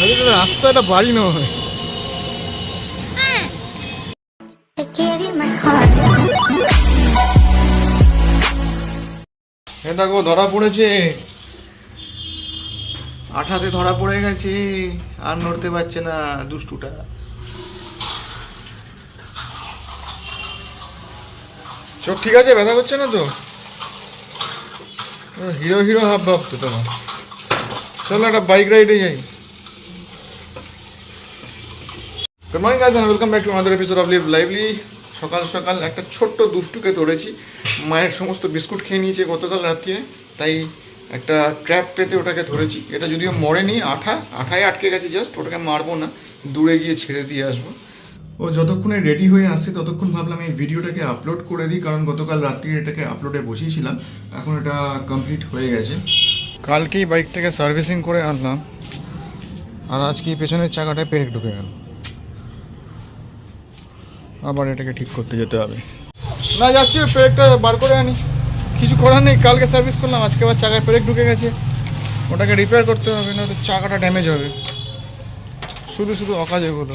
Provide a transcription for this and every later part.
আরে এটা রাস্তা এটা বাড়ি নয় I gave you my heart. এ দেখো ধরা পড়েছে। আঠাতে ধরা পড়ে গেছে আর নড়তে পারছে না দুষ্টুটা। চোখ ঠিক আছে? ব্যথা করছে না তো? ও, হিরো হিরো হাব ভাব তো তোমার। চলো একটা বাইক রাইডে যাই। Good morning guys welcome back to আমাদের এপিসোড অফ লিভ লাইভলি সকাল সকাল একটা ছোট্ট দুষ্টুকে ধরেছি। মায়ের সমস্ত বিস্কুট খেয়ে নিয়েছে গতকাল রাত্রে তাই একটা ট্র্যাপ পেতে ওটাকে ধরেছি। এটা যদিও মরেনি, আঠা, আঠায় আটকে গেছে জাস্ট ওটাকে মারবো না, দূরে গিয়ে ছেড়ে দিয়ে আসব। ও যতক্ষণে রেডি হয়ে আসছে, ততক্ষণ ভাবলাম এই ভিডিওটাকে আপলোড করে দিই, কারণ গতকাল রাত্রি এটাকে আপলোডে বসিয়েছিলাম। এখন এটা কমপ্লিট হয়ে গেছে। কালকেই বাইকটাকে সার্ভিসিং করে আনলাম। আর আজকে পেছনের চাকাটায় পেরেক ঢুকে গেল। আবার এটাকে ঠিক করতে যেতে হবে। না, যাচ্ছি ওই পেরেকটা বার করে আনি। কিছু করার নেই, কালকে সার্ভিস করলাম, আজকে আবার চাকায় পেরেক ঢুকে গেছে। ওটাকে রিপেয়ার করতে হবে না চাকাটা ড্যামেজ হবে। শুধু শুধু অকাজ এগুলো।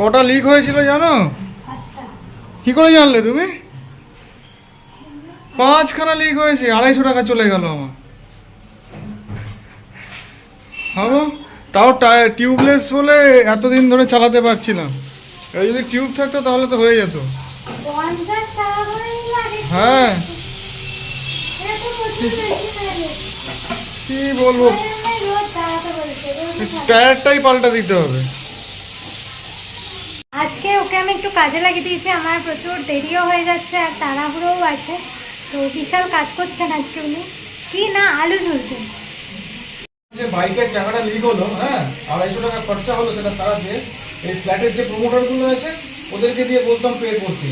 কটা লিক হয়েছিল জানো কি করে জানলে তুমি পাঁচখানা লিক হয়েছে আড়াইশো টাকা চলে গেল আমার ভাবো তাও টিউবলেস বলে এতদিন ধরে চালাতে পারছিলাম এবার যদি টিউব থাকতো তাহলে তো হয়ে যেত হ্যাঁ হয়ে। কি বলব। টায়ারটাই পাল্টা দিতে হবে আজকে ওকে আমি একটু কাজে লাগিয়ে দিয়েছি আমার প্রচুর দেরিও হয়ে যাচ্ছে আর তাড়াহুড়োও আছে। তো বিশাল কাজ করছেন আজকে উনি। কি না আলু ঝুলছে। যে বাইকের চাকাটা লিক হলো হ্যাঁ আড়াইশো টাকা খরচা হলো সেটা সারাতে এই ফ্ল্যাটের যে প্রমোটারগুলো আছে ওদেরকে দিয়ে বলতাম পে করতে।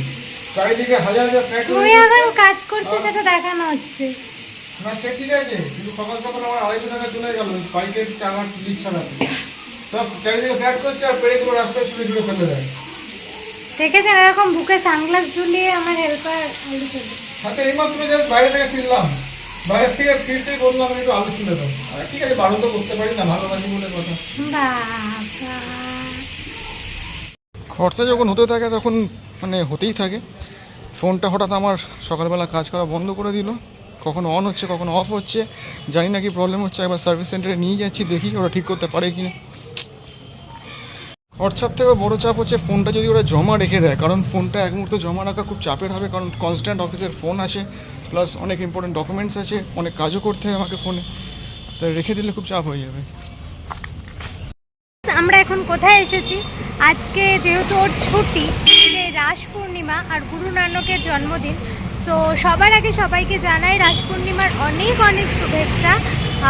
চারিদিকে হাজার হাজার ফ্ল্যাট তুই এখন কাজ করছিস সেটা দেখানো হচ্ছে। না সে ঠিক আছে কিন্তু সকাল সকাল আমার আড়াইশো টাকা চলে গেল বাইকের চাকা লিক ছাড়াতে সব চারিদিকে ফ্ল্যাট করছে আর পেরেগুলো রাস্তায় ছুড়ে ছুড়ে ফেলে দেয় দেখেছেন এরকম বুকে সানগ্লাস ঝুলিয়ে আমার হেল্পার হাতে এইমাত্র জাস্ট বাইরে থেকে ফিরলাম। বাইরে থেকে ফিরতেই বললাম আমি একটু আলু ছুলে দাও। ঠিক আছে বারণ তো করতে পারি না ভালোবাসি বলে কথা। খরচা যখন হতে থাকে তখন মানে হতেই থাকে। ফোনটা হঠাৎ আমার সকালবেলা কাজ করা বন্ধ করে দিল। কখনো অন হচ্ছে কখনো অফ হচ্ছে। জানি না কি প্রবলেম হচ্ছে একবার সার্ভিস সেন্টারে নিয়ে যাচ্ছি দেখি ওরা ঠিক করতে পারে কি না খরচার থেকে বড় চাপ হচ্ছে ফোনটা যদি ওরা জমা রেখে দেয়, কারণ ফোনটা এক মুহূর্তে জমা রাখা খুব চাপের হবে, কারণ কনস্ট্যান্ট অফিসের ফোন আছে প্লাস অনেক ইম্পর্টেন্ট ডকুমেন্টস আছে, অনেক কাজও করতে হয় আমাকে ফোনে তাই রেখে দিলে খুব চাপ হয়ে যাবে। আমরা এখন কোথায় এসেছি? আজকে যেহেতু ওর ছুটি রাস পূর্ণিমা আর গুরু নানকের জন্মদিন সো সবার আগে সবাইকে জানাই রাস পূর্ণিমার অনেক অনেক শুভেচ্ছা,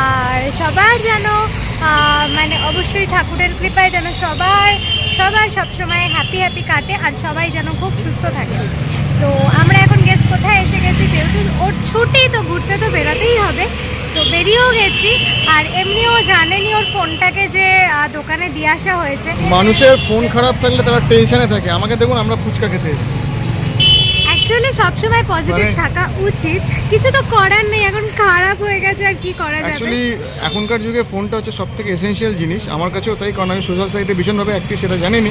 আর সবার যেন মানে অবশ্যই ঠাকুরের কৃপায় যেন সবার সবার সবসময় হ্যাপি হ্যাপি কাটে আর সবাই যেন খুব সুস্থ থাকে। তো আমরা এখন গেস কোথায় এসে গেছি? যেহেতু ওর ছুটি, তো ঘুরতে তো বেরোতেই হবে। তো বেরিয়েও গেছি আর এমনিও জানেনি ওর ফোনটাকে যে দোকানে দিয়ে আসা হয়েছে। মানুষের ফোন খারাপ থাকলে তারা টেনশনে থাকে। আমাকে দেখুন, আমরা ফুচকা খেতে এসেছি। অ্যাকচুয়ালি সবসময় পজিটিভ মানে- থাকা উচিত। কিছু তো করার নেই এখন খারাপ হয়ে গেছে আর কি করা যাবে? অ্যাকচুয়ালি এখনকার যুগে ফোনটা হচ্ছে সবথেকে এসেনশিয়াল জিনিস। আমার কাছেও তাই কারণ আমি সোশ্যাল সাইটে ভীষণভাবে অ্যাক্টিভ সেটা জানিনি।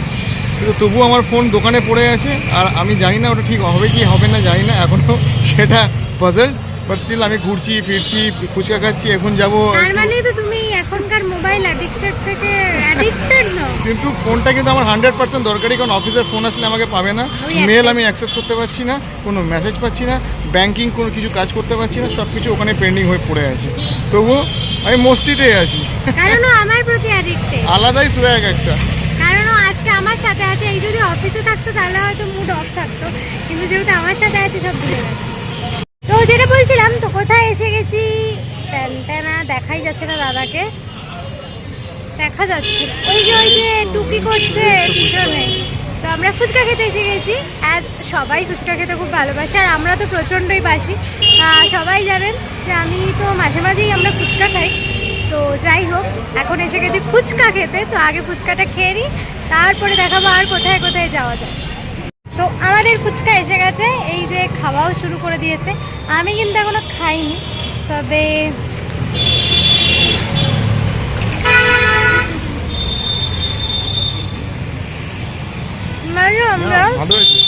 কিন্তু তবুও আমার ফোন দোকানে পড়ে আছে আর আমি জানি না ওটা ঠিক হবে কি হবে না জানি না এখনও সেটা পাজল বাট স্টিল আমি ঘুরছি ফিরছি ফুচকা খাচ্ছি এখন যাব। তার মানে তো তুমি এখনকার মোবাইল থেকে কিন্তু ফোনটা কিন্তু আমার হান্ড্রেড পার্সেন্ট দরকারি কারণ অফিসের ফোন আসলে আমাকে পাবে না। মেল আমি অ্যাক্সেস করতে পারছি না কোনো মেসেজ পাচ্ছি না ব্যাংকিং কোনো কিছু কাজ করতে পারছি না সব কিছু ওখানে পেন্ডিং হয়ে পড়ে আছে। তবুও আমি মস্তিতে আছি। কারণ আমার প্রতি অ্যাডিক্টেড আলাদাই সোয়াগ একটা। কারণ আজকে আমার সাথে আছে এই যদি অফিসে থাকতো তাহলে হয়তো মুড অফ থাকতো কিন্তু যেহেতু আমার সাথে আছে সব ভুলে গেছে। তো যেটা বলছিলাম, তো কোথায় এসে গেছি? ট্যানটানা দেখাই যাচ্ছে না দাদাকে। দেখা যাচ্ছে। ওই যে ওই যে টুকি করছে পিছনে। তো আমরা ফুচকা খেতে এসে গেছি। আর সবাই ফুচকা খেতে খুব ভালোবাসে, আর আমরা তো প্রচণ্ডই বাসি। সবাই জানেন যে আমি তো মাঝে মাঝেই আমরা ফুচকা খাই। তো যাই হোক, এখন এসে গেছি ফুচকা খেতে। তো আগে ফুচকাটা খেয়ে নিই, তারপরে দেখাবো আর কোথায় কোথায় যাওয়া যায়। তো আমাদের ফুচকা এসে গেছে এই যে খাওয়াও শুরু করে দিয়েছে। আমি কিন্তু এখনও খাইনি তবে আমরা ভালো হয়েছে।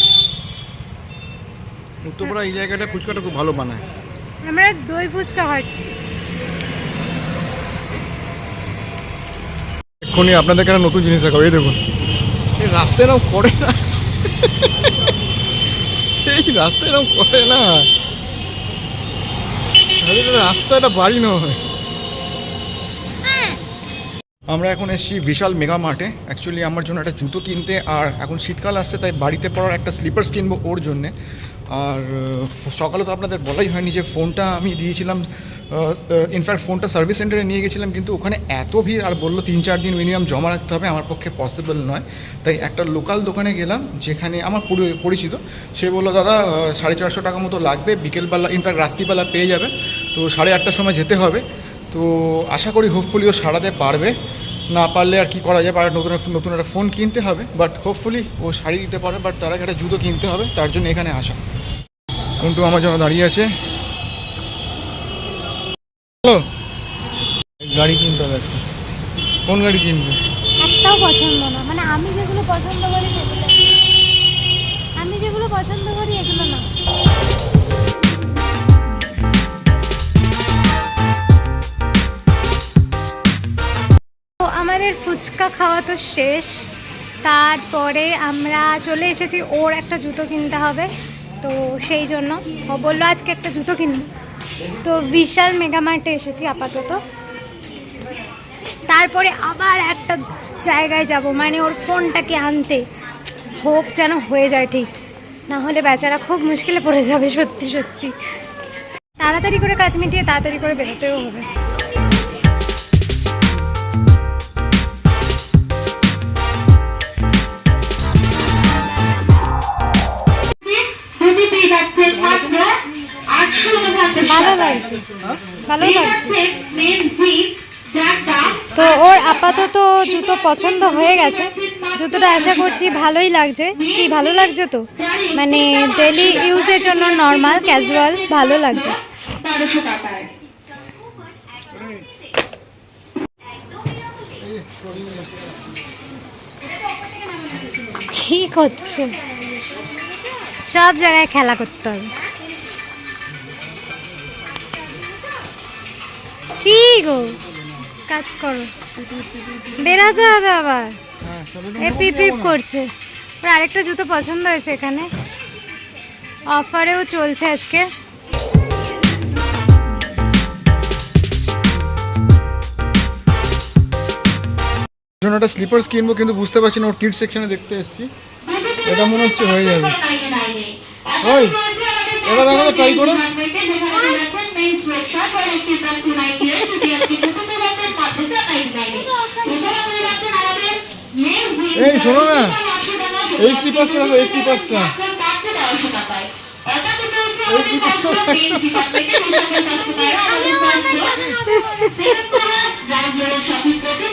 উত্তরপাড়া এই জায়গাটা ফুচকাটা খুব ভালো বানায়। আমরা দই ফুচকা এক্ষুনি আপনাদেরকে একটা নতুন জিনিস দেখাবো এই দেখুন। এই রাস্তায় এরকম করে না। এই রাস্তায় এরকম করে না। রাস্তা এটা বাড়ি নয়। আমরা এখন এসেছি বিশাল মেগা মার্টে। অ্যাকচুয়ালি আমার জন্য একটা জুতো কিনতে, আর এখন শীতকাল আসছে, তাই বাড়িতে পড়ার একটা স্লিপার্স কিনবো ওর জন্যে। আর সকালে তো আপনাদের বলাই হয়নি যে ফোনটা আমি দিয়েছিলাম ইনফ্যাক্ট ফোনটা সার্ভিস সেন্টারে নিয়ে গেছিলাম, কিন্তু ওখানে এত ভিড়, আর বলল তিন চার দিন মিনিমাম জমা রাখতে হবে, আমার পক্ষে পসিবল নয়। তাই একটা লোকাল দোকানে গেলাম, যেখানে আমার পরিচিত, সে বলল, দাদা সাড়ে চারশো টাকা মতো লাগবে, বিকেলবেলা ইনফ্যাক্ট রাত্রিবেলা পেয়ে যাবে, তো সাড়ে আটটার সময় যেতে হবে। তো আশা করি হোপফুলি ও সারাতে পারবে। না পারলে আর কি করা যায়? আর নতুন নতুন একটা ফোন কিনতে হবে বাট হোপফুলি ও শাড়ি দিতে পারবে বাট তার একটা জুতো কিনতে হবে, তার জন্য এখানে আসা। কোনটু আমার জন্য দাঁড়িয়ে আছে। হ্যালো। গাড়ি কিনতে হবে একটা। কোন গাড়ি কিনবে? একটাও পছন্দ না। মানে আমি যেগুলো পছন্দ করি সেগুলো। আমি যেগুলো পছন্দ করি এগুলো না। তো আমাদের ফুচকা খাওয়া তো শেষ। তারপরে আমরা চলে এসেছি ওর একটা জুতো কিনতে হবে। তো সেই জন্য ও বলল আজকে একটা জুতো কিনবো। তো বিশাল মেগামার্টে এসেছি আপাতত। তারপরে আবার একটা জায়গায় যাব মানে ওর ফোনটাকে আনতে। হোপ যেন হয়ে যায় ঠিক। না হলে বেচারা খুব মুশকিলে পড়ে যাবে, সত্যি সত্যি। তাড়াতাড়ি করে কাজ মিটিয়ে তাড়াতাড়ি করে বেরোতেও হবে। লাগছে লাগছে তো ওর আপাতত জুতো পছন্দ হয়ে গেছে। জুতোটা আশা করছি ভালোই লাগছে। কি ভালো লাগছে তো? মানে ডেলি ইউজের জন্য নর্মাল ক্যাজুয়াল ভালো লাগছে। কি করছ? সব জায়গায় খেলা করতে হবে। কি গো। কাজ করো। বেরাতে হবে আবার। হ্যাঁ এ পিপ পিপ করছে। ওর আরেকটা জুতো পছন্দ হয়েছে এখানে। অফারেও চলছে আজকে। জন্য একটা স্লিপার্স কিনবো কিন্তু বুঝতে পারছি না ওর কিড সেকশনে দেখতে এসেছি। এটা মনে হচ্ছে হয়ে যাবে। ওই, এবার দেখো try করো। এই, শোনো না। এই স্লিপার্সটা দেখো, এই স্লিপার্সটা।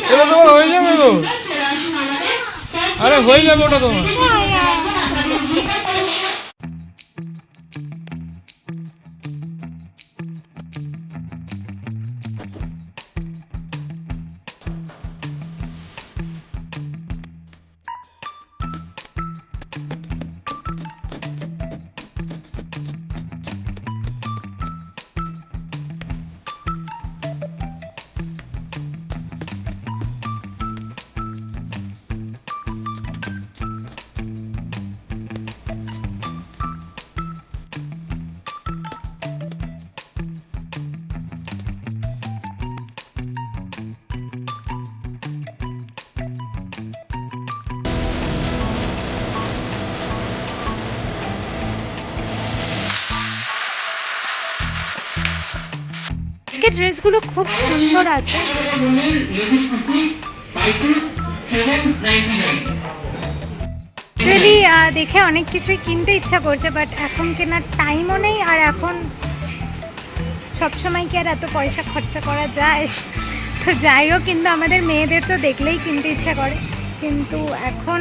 এটা তোমার হয়ে যাবে গো আরে হয়ে যাবে ওটা তোমার আজকে ড্রেসগুলো খুব সুন্দর আছে। অ্যাকচুয়ালি দেখে অনেক কিছুই কিনতে ইচ্ছা করছে বাট এখন কেনার টাইমও নেই, আর এখন সবসময় কি আর এত পয়সা খরচা করা যায়? তো যাই হোক, কিন্তু আমাদের মেয়েদের তো দেখলেই কিনতে ইচ্ছা করে। কিন্তু এখন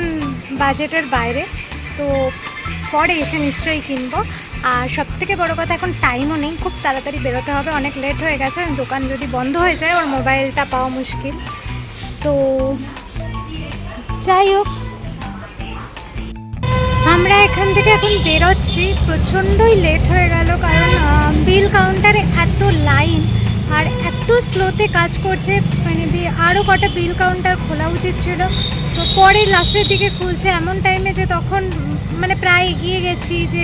বাজেটের বাইরে, তো পরে এসে নিশ্চয়ই কিনবো। আর সব থেকে বড়ো কথা এখন টাইমও নেই, খুব তাড়াতাড়ি বেরোতে হবে, অনেক লেট হয়ে গেছে, দোকান যদি বন্ধ হয়ে যায়, ওর মোবাইলটা পাওয়া মুশকিল। তো যাই হোক, আমরা এখান থেকে এখন বেরোচ্ছি, প্রচণ্ডই লেট হয়ে গেল, কারণ বিল কাউন্টারে এত লাইন আর এত স্লোতে কাজ করছে মানে আরও কটা বিল কাউন্টার খোলা উচিত ছিল। তো পরে লাস্টের দিকে খুলছে, এমন টাইমে যে তখন মানে প্রায় এগিয়ে গেছি যে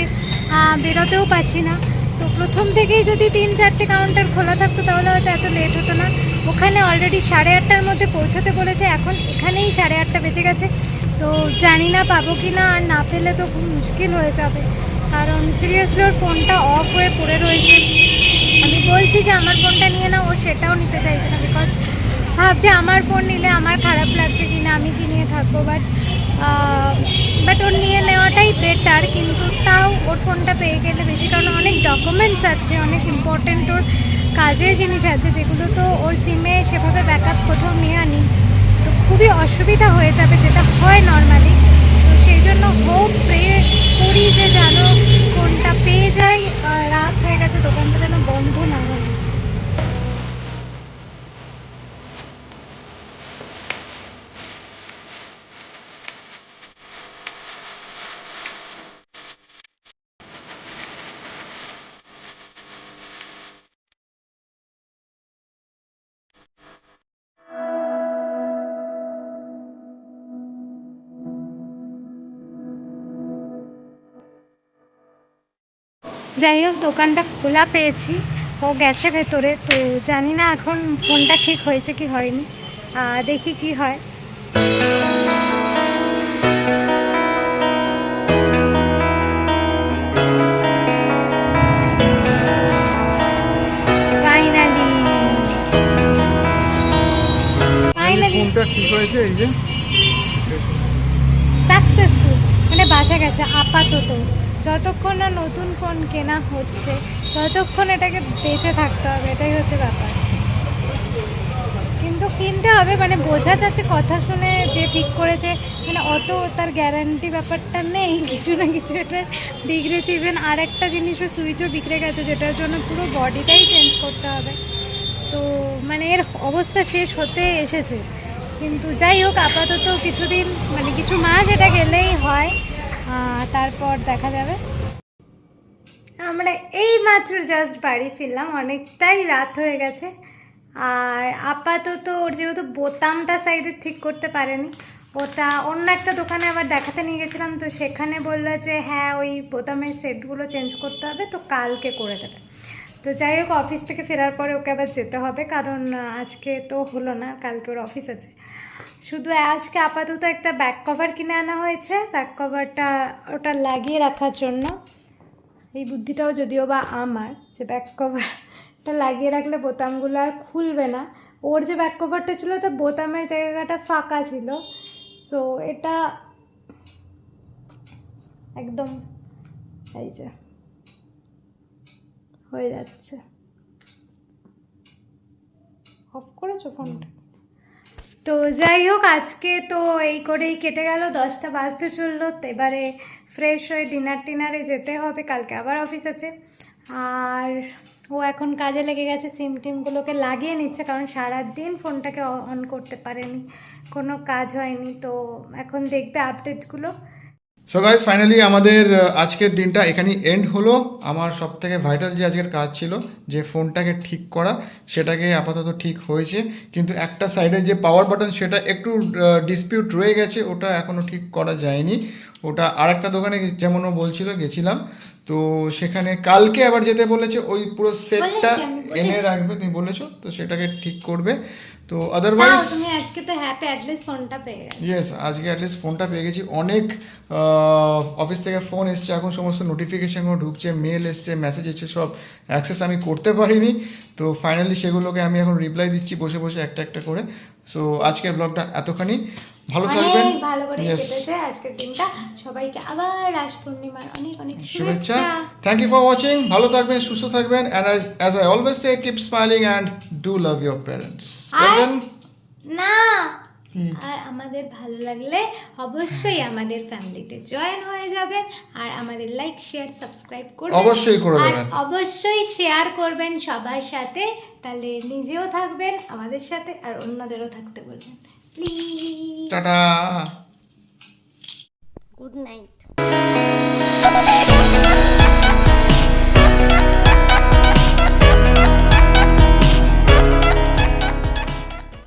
বেরোতেও পাচ্ছি না। তো প্রথম থেকেই যদি তিন চারটে কাউন্টার খোলা থাকতো, তাহলে হয়তো এত লেট হতো না। ওখানে অলরেডি সাড়ে আটটার মধ্যে পৌঁছতে বলেছে, এখন এখানেই সাড়ে আটটা বেজে গেছে। তো জানি না পাবো কি না, আর না পেলে তো খুব মুশকিল হয়ে যাবে। কারণ সিরিয়াসলি ওর ফোনটা অফ হয়ে পড়ে রয়েছে। আমি বলছি যে আমার ফোনটা নিয়ে না ও সেটাও নিতে চাইছে না বিকজ ভাবছে আমার ফোন নিলে আমার খারাপ লাগবে কি না, আমি কি নিয়ে থাকব? বাট বাট ওর নিয়ে নেওয়াটাই বেটার কিন্তু তাও ওর ফোনটা পেয়ে গেলে বেশি কারণ অনেক ডকুমেন্টস আছে, অনেক ইম্পর্টেন্ট ওর কাজের জিনিস আছে, যেগুলো তো ওর সিমে সেভাবে ব্যাকআপ কোথাও নিয়ে আনি। তো খুবই অসুবিধা হয়ে যাবে, যেটা হয় নর্মালি তো সেই জন্য হোপ প্রে করি যে জানো কোনটা পেয়ে যাই রাত হয়ে গেছে, দোকানটা যেন বন্ধ না হয়। যাই হোক দোকানটা খোলা পেয়েছি। ও গেছে ভেতরে তো জানি না এখন ফোনটা ঠিক হয়েছে কি হয়নি। দেখি কি হয়। ফোনটা ঠিক হয়েছে এই যে? সাকসেসফুল মানে বাঁচা গেছে আপাতত। যতক্ষণ না নতুন ফোন কেনা হচ্ছে, ততক্ষণ এটাকে বেঁচে থাকতে হবে, এটাই হচ্ছে ব্যাপার। কিন্তু কিনতে হবে মানে বোঝা যাচ্ছে কথা শুনে যে ঠিক করেছে মানে অত তার গ্যারান্টি ব্যাপারটা নেই, কিছু না কিছু এটা বিগড়েছে ইভেন আর একটা জিনিসও সুইচও বিগড়ে গেছে, যেটার জন্য পুরো বডিটাই চেঞ্জ করতে হবে। তো মানে এর অবস্থা শেষ হতে এসেছে। কিন্তু যাই হোক, আপাতত কিছুদিন মানে কিছু মাস এটা গেলেই হয়। তারপর দেখা যাবে। আমরা এই মাত্র জাস্ট বাড়ি ফিরলাম, অনেকটাই রাত হয়ে গেছে। আর আপাতত ওর যেহেতু বোতামটা সাইডে ঠিক করতে পারেনি, ওটা অন্য একটা দোকানে আবার দেখাতে নিয়ে গেছিলাম, তো সেখানে বলল যে হ্যাঁ ওই বোতামের সেটগুলো চেঞ্জ করতে হবে, তো কালকে করে দেবে। তো যাই হোক অফিস থেকে ফেরার পরে ওকে আবার যেতে হবে, কারণ আজকে তো হলো না, কালকে ওর অফিস আছে। শুধু আজকে আপাতত একটা ব্যাক কভার কিনে আনা হয়েছে। ব্যাক কভারটা ওটা লাগিয়ে রাখার জন্য। এই বুদ্ধিটাও যদিও বা আমার, যে ব্যাক কভারটা লাগিয়ে রাখলে বোতামগুলো আর খুলবে না। ওর যে ব্যাক কভারটা ছিল তা বোতামের জায়গাটা ফাঁকা ছিল। সো এটা একদম এই যে হয়ে যাচ্ছে। অফ করেছ ফোনটা তো যাই হোক, আজকে তো এই করেই কেটে গেল, দশটা বাজতে চলল এবারে ফ্রেশ হয়ে ডিনার টিনারে যেতে হবে, কালকে আবার অফিস আছে। আর ও এখন কাজে লেগে গেছে সিম টিমগুলোকে লাগিয়ে নিচ্ছে, কারণ সারাদিন ফোনটাকে অন করতে পারেনি, কোনো কাজ হয়নি, তো এখন দেখবে আপডেটগুলো সো গাইজ ফাইনালি আমাদের আজকের দিনটা এখানেই এন্ড হলো। আমার সব থেকে ভাইটাল যে আজকের কাজ ছিল যে ফোনটাকে ঠিক করা সেটাকে আপাতত ঠিক হয়েছে। কিন্তু একটা সাইডের যে পাওয়ার বাটন সেটা একটু ডিসপিউট রয়ে গেছে ওটা এখনও ঠিক করা যায়নি। ওটা আর একটা দোকানে গে- যেমন ও বলছিল গেছিলাম। তো সেখানে কালকে আবার যেতে বলেছে ওই পুরো সেটটা। এনে রাখবে তুমি বলেছ তো সেটাকে ঠিক করবে। তো আদারওয়াইজ তুমি আজকে তো হ্যাপি অ্যাটলিস্ট ফোনটা পেয়ে গেছো। ইয়েস আজকে অ্যাটলিস্ট ফোনটা পেয়ে গেছি। অনেক অফিস থেকে ফোন এসছে এখন সমস্ত নোটিফিকেশানগুলো ঢুকছে মেল এসছে মেসেজ এসছে সব অ্যাক্সেস আমি করতে পারিনি। তো ফাইনালি সেগুলোকে আমি এখন রিপ্লাই দিচ্ছি বসে বসে একটা একটা করে। সো আজকের ব্লগটা এতখানি। ভালো থাকবেন। অনেক ভালো করে. কেটেছে আজকের দিনটা। সবাইকে আবার রাস পূর্ণিমার অনেক অনেক শুভেচ্ছা। থ্যাংক ইউ ফর ওয়াচিং ভালো থাকবেন সুস্থ থাকবেন। And as I always say keep smiling and do love your parents না আর আমাদের ভালো লাগলে অবশ্যই আমাদের ফ্যামিলিতে জয়েন হয়ে যাবেন। আর আমাদের লাইক শেয়ার সাবস্ক্রাইব করবেন। অবশ্যই করে আর দেবেন। অবশ্যই শেয়ার করবেন সবার সাথে। তাহলে নিজেও থাকবেন আমাদের সাথে আর অন্যদেরও থাকতে বলবেন। Tata good night